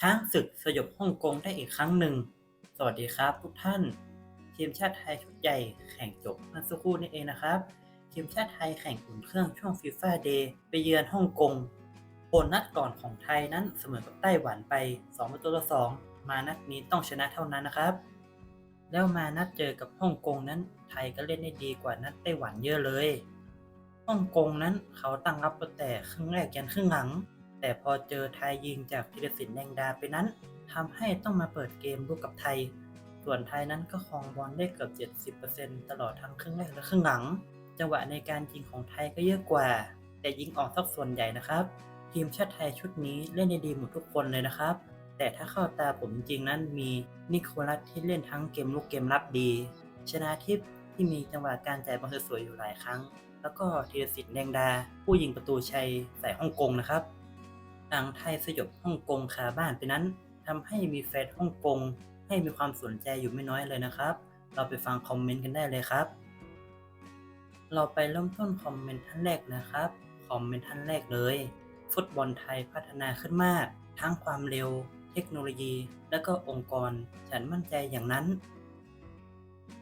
ช้างศึกสยบฮ่องกงได้อีกครั้งหนึ่ง สวัสดีครับทุกท่าน ทีมชาติไทยชุดใหญ่แข่งจบเมื่อสักครู่นี้เองนะครับ ทีมชาติไทยแข่งอุ่นเครื่องช่วงฟีฟ่าเดย์ไปเยือนฮ่องกงผลนัดก่อนของไทยนั้นเสมอกับไต้หวันไป2ประตูต่อ2มานัดนี้ต้องชนะเท่านั้นนะครับ แล้วมานัดเจอกับฮ่องกงนั้น ไทยก็เล่นได้ดีกว่านัดไต้หวันเยอะเลย ฮ่องกงนั้นเขาตั้งรับตั้งแต่ครึ่งแรกยันครึ่งหลัง แต่พอเจอไทยยิงจากธีรศิลป์แดงดาไปนั้นทำให้ต้องมาเปิดเกมรุกกับไทย ส่วนไทยนั้นก็ครองบอลได้เกือบ 70%ตลอดทั้งครึ่งแรกและครึ่งหลัง จังหวะในการยิงของไทยก็เยอะกว่า แต่ยิงออกสักส่วนใหญ่นะครับ ทีมชาติไทยชุดนี้เล่นได้ดีหมดทุกคนเลยนะครับ แต่ถ้าเข้าตาผมจริงนั้นมีนิโคลัสที่เล่นทั้งเกมลุกเกมรับดี ชนะทิพย์ที่มีจังหวะการจ่ายบอลสวยๆอยู่หลายครั้ง แล้วก็ธีรศิลป์แดงดา ผู้ยิงประตูชัยใส่ฮ่องกงนะครับ หลังไทยสยบฮ่องกงคาบ้านไปนั้นทำให้มีแฟนฮ่องกงให้มีความสนใจอยู่ไม่น้อยเลยนะครับ เราไปฟังคอมเมนต์กันได้เลยครับ เราไปเริ่มต้นคอมเมนต์ท่านแรกนะครับ คอมเมนต์ท่านแรกเลย ฟุตบอลไทยพัฒนาขึ้นมาก ทั้งความเร็ว เทคโนโลยี และก็องค์กร ฉันมั่นใจอย่างนั้น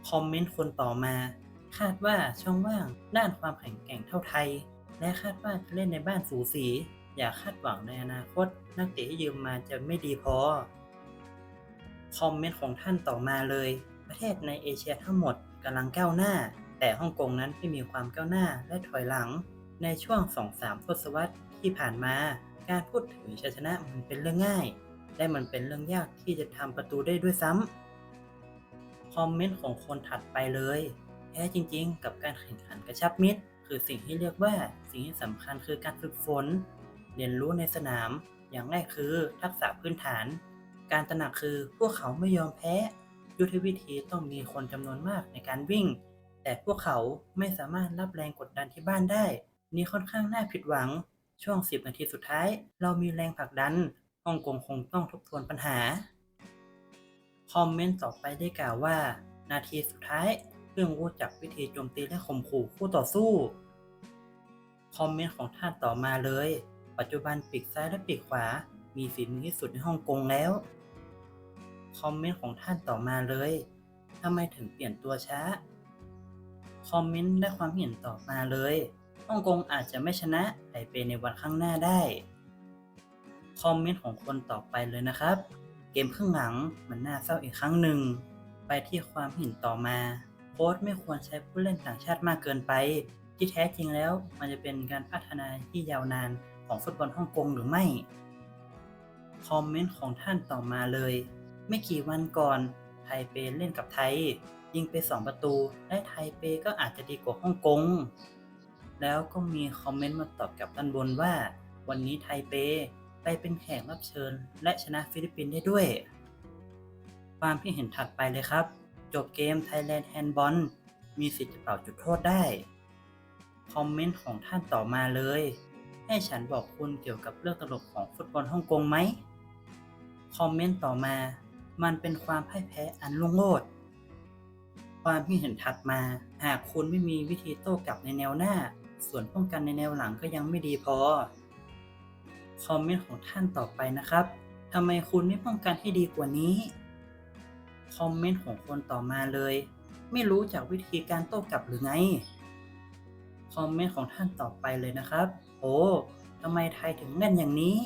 คอมเมนต์คนต่อมา คาดว่าช่องว่างด้านความแข็งแกร่งเท่าไทย และคาดว่าจะเล่นในบ้านสูสี อย่าคาดหวังในอนาคต นักเตะที่ยืมมาจะไม่ดีพอ คอมเมนต์ของท่านต่อมาเลย ประเทศในเอเชียทั้งหมดกำลังก้าวหน้า แต่ฮ่องกงนั้นไม่มีความก้าวหน้าและถอยหลัง ในช่วง2-3ทศวรรษที่ผ่านมา การพูดถึงชัยชนะมันเป็นเรื่องง่าย และมันเป็นเรื่องยากที่จะทำประตูได้ด้วยซ้ำคอมเมนต์ของคนถัดไปเลยแท้จริงๆ กับการแข่งขันกระชับมิตร คือสิ่งที่เรียกว่าสิ่งที่สำคัญคือการฝึกฝน เรียนรู้ในสนาม อย่างแรกคือทักษะพื้นฐาน การตระหนักคือพวกเขาไม่ยอมแพ้ ยุทธวิธีต้องมีคนจำนวนมากในการวิ่ง แต่พวกเขาไม่สามารถรับแรงกดดันที่บ้านได้ นี่ค่อนข้างน่าผิดหวัง ช่วง 10 นาทีสุดท้าย เรามีแรงผลักดันฮ่องกงคงต้องทบทวนปัญหา คอมเมนต์ต่อไปได้กล่าวว่า นาทีสุดท้ายเรื่องรู้จักวิธีโจมตีและข่มขู่คู่ต่อสู้ คอมเมนต์ของท่านต่อมาเลย ปัจจุบันปีกซ้ายและปีกขวา มีฝีมือที่สุดในฮ่องกงแล้ว คอมเมนต์ของท่านต่อมาเลยทำไมถึงเปลี่ยนตัวช้า คอมเมนต์และความเห็นต่อมาเลยฮ่องกงอาจจะไม่ชนะไทเปในวันข้างหน้าได้ คอมเมนต์ของคนต่อไปเลยนะครับ เกมครึ่งหลังมันน่าเศร้าอีกครั้งหนึ่ง ไปที่ความเห็นต่อมาโค้ชไม่ควรใช้ผู้เล่นต่างชาติมากเกินไป ที่แท้จริงแล้วมันจะเป็นการพัฒนาที่ยาวนาน ของฟุตบอลฮ่องกงหรือไม่ คอมเมนต์ของท่านต่อมาเลย ไม่กี่วันก่อน ไทเปเล่นกับไทย ยิงไป 2 ประตู และไทเปก็อาจจะดีกว่าฮ่องกง แล้วก็มีคอมเมนต์มาตอบกลับด้านบนว่า วันนี้ไทเปไปเป็นแขกรับเชิญ และชนะฟิลิปปินส์ได้ด้วย ความที่เห็นถัดไปเลยครับ จบเกม Thailand Handball มีสิทธิ์จะเป่าจุดโทษได้ คอมเมนต์ของท่านต่อมาเลย ให้ฉันบอกคุณเกี่ยวกับเรื่องตลกของฟุตบอลฮ่องกงไหม คอมเมนต์ต่อมา มันเป็นความพ่ายแพ้อันลุงโลดความที่เห็นถัดมา หากคุณไม่มีวิธีโต้กลับในแนวหน้า ส่วนป้องกันในแนวหลังก็ยังไม่ดีพอ คอมเมนต์ของท่านต่อไปนะครับทำไมคุณไม่ป้องกันให้ดีกว่านี้ คอมเมนต์ของคนต่อมาเลย ไม่รู้จากวิธีการโต้กลับหรือไง คอมเมนต์ของท่านต่อไปเลยนะครับ โอ้ทำไมไทยถึงแน่นอย่างนี้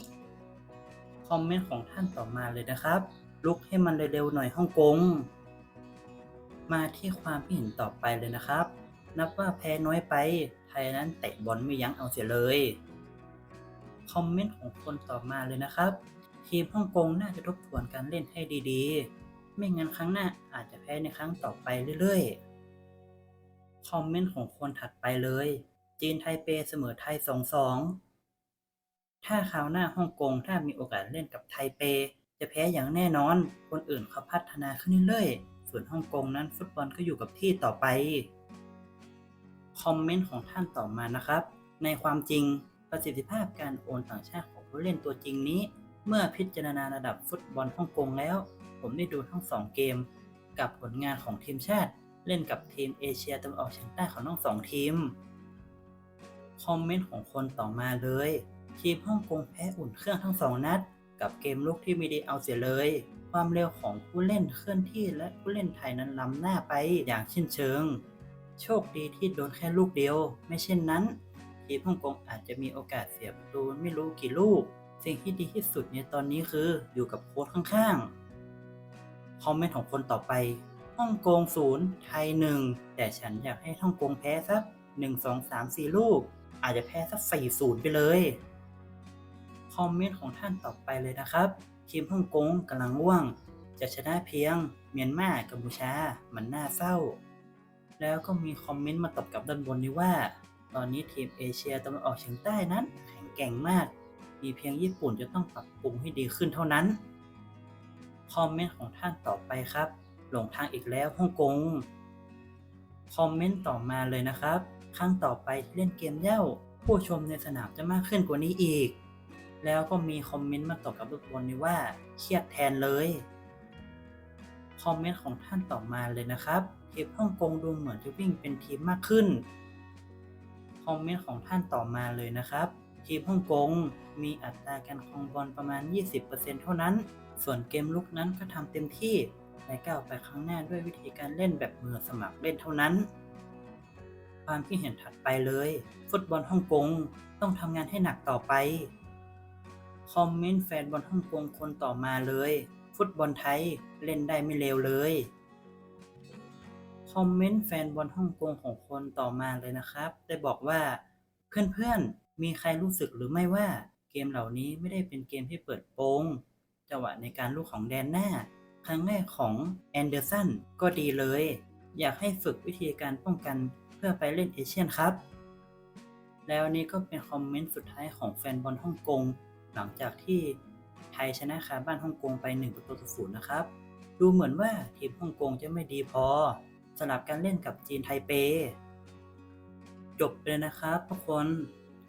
คอมเมนต์ของท่านต่อมาเลยนะครับ ลุกให้มันเร็วๆหน่อยฮ่องกง มาที่ความคิดเห็นต่อไปเลยนะครับ นับว่าแพ้น้อยไป ไทยนั้นเตะบอลไม่ยั้งเอาเสียเลย คอมเมนต์ของคนต่อมาเลยนะครับ ทีมฮ่องกงน่าจะทบทวนการเล่นให้ดีๆ ไม่งั้นครั้งหน้าอาจจะแพ้ในครั้งต่อไปเรื่อยๆ คอมเมนต์ของคนถัดไปเลย จีนไทเปเสมอไทย2-2ถ้าคราวหน้าฮ่องกงถ้ามีโอกาสเล่นกับไทเป จะแพ้อย่างแน่นอน คนอื่นเขาพัฒนาขึ้นเรื่อยๆ ส่วนฮ่องกงนั้นฟุตบอลก็อยู่กับที่ต่อไป คอมเมนต์ของท่านต่อมานะครับ ในความจริงประสิทธิภาพการโอนต่างชาติของผู้เล่นตัวจริงนี้ เมื่อพิจารณาระดับฟุตบอลฮ่องกงแล้ว ผมได้ดูทั้งสองเกม กับผลงานของทีมชาติ เล่นกับทีมเอเชียตะวันออกเฉียงใต้ของทั้งสองทีม คอมเมนต์ของคนต่อมาเลย ทีมฮ่องกงแพ้อุ่นเครื่องทั้งสองนัด กับเกมลุกที่ไม่ด้เอาเสียเลย ความเร็วของผู้เล่นเคลื่อนที่และผู้เล่นไทยนั้นล้ำหน้าไปอย่างเช่นเชิง โชคดีที่โดนแค่ลูกเดียว ไม่เช่นนั้น ทีมฮ่องกงอาจจะมีโอกาสเสียประตูไม่รู้กี่ลูก สิ่งที่ดีที่สุดในตอนนี้คืออยู่กับโค้ชข้างๆคอมเมนต์ของคนต่อไปฮ่องกงศูนย์ไทยหนึ่งแต่ฉันอยากให้ฮ่องกงแพ้สัก หนึ่งสองสามสี่ลูก อาจจะแพ้สักสี่ศูนย์ไปเลย คอมเมนต์ของท่านต่อไปเลยนะครับทีมฮ่องกงกำลังว่วง จะชนะเพียง เมียนมากัมพูชา มันน่าเศร้า แล้วก็มีคอมเมนต์มาตอบกลับด้านบนนี้ว่า ตอนนี้ทีมเอเชียตะวันออกเฉียงใต้นั้น แข็งแกร่งมาก มีเพียงญี่ปุ่นจะต้องปรับปรุงให้ดีขึ้นเท่านั้น คอมเมนต์ของท่านต่อไปครับ หลงทางอีกแล้วฮ่องกง คอมเมนต์ต่อมาเลยนะครับ ครั้งต่อไปที่เล่นเกมเย้าผู้ชมในสนามจะมากขึ้นกว่านี้อีก แล้วก็มีคอมเมนต์มาตอบกับลูกบอลนี้ว่าเครียดแทนเลย คอมเมนต์ของท่านต่อมาเลยนะครับทีมฮ่องกงดูเหมือนจะวิ่งเป็นทีมมากขึ้น คอมเมนต์ของท่านต่อมาเลยนะครับทีมฮ่องกงมีอัตราการครองบอลประมาณ 20%เท่านั้น ส่วนเกมลุกนั้นก็ทำเต็มที่และก้าวไปข้างหน้าด้วยวิธีการเล่นแบบมือสมัครเล่นเท่านั้น ความคิดเห็นถัดไปเลย ฟุตบอลฮ่องกงต้องทำงานให้หนักต่อไป คอมเมนต์แฟนบอลฮ่องกงคนต่อมาเลย ฟุตบอลไทยเล่นได้ไม่เลวเลย คอมเมนต์แฟนบอลฮ่องกงของคนต่อมาเลยนะครับ ได้บอกว่า เพื่อนๆ มีใครรู้สึกหรือไม่ว่าเกมเหล่านี้ไม่ได้เป็นเกมที่เปิดโปงจังหวะในการลูกของแดนหน้า ครั้งแรกของแอนเดอร์สันก็ดีเลย อยากให้ฝึกวิธีการป้องกัน เพื่อไปเล่นเอเชียนครับ แล้วนี่ก็เป็นคอมเมนต์สุดท้ายของแฟนบอลฮ่องกง หลังจากที่ไทยชนะคาบ้านฮ่องกงไป1ประตูต่อศูนย์นะครับ ดูเหมือนว่าทีมฮ่องกงจะไม่ดีพอสำหรับการเล่นกับจีนไทเป จบเลยนะครับทุกคน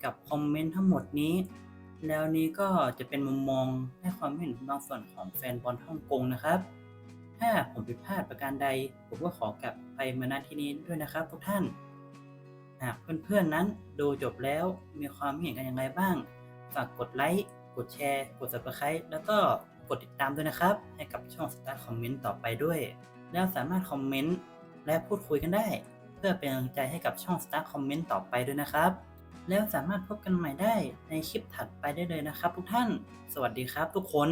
กับคอมเมนต์ทั้งหมดนี้ แล้วนี้ก็จะเป็นมุมมองให้ความเห็นบางส่วนของแฟนบอลฮ่องกงนะครับ ถ้าผมผิดพลาดประการใด ผมก็ขอกลับไปมาณที่นี้ด้วยนะครับทุกท่าน หากเพื่อนๆนั้นดูจบแล้วมีความเห็นกันอย่างไรบ้าง ฝากกดไลค์ กดแชร์ กด subscribe แล้วก็กดติดตามด้วยนะครับ ให้กับช่อง Start Comment ต่อไปด้วย แล้วสามารถคอมเมนต์และพูดคุยกันได้ เพื่อเป็นกำลังใจให้กับช่อง Start Comment ต่อไปด้วยนะครับ แล้วสามารถพบกันใหม่ได้ในคลิปถัดไปได้เลยนะครับ ทุกท่าน สวัสดีครับทุกคน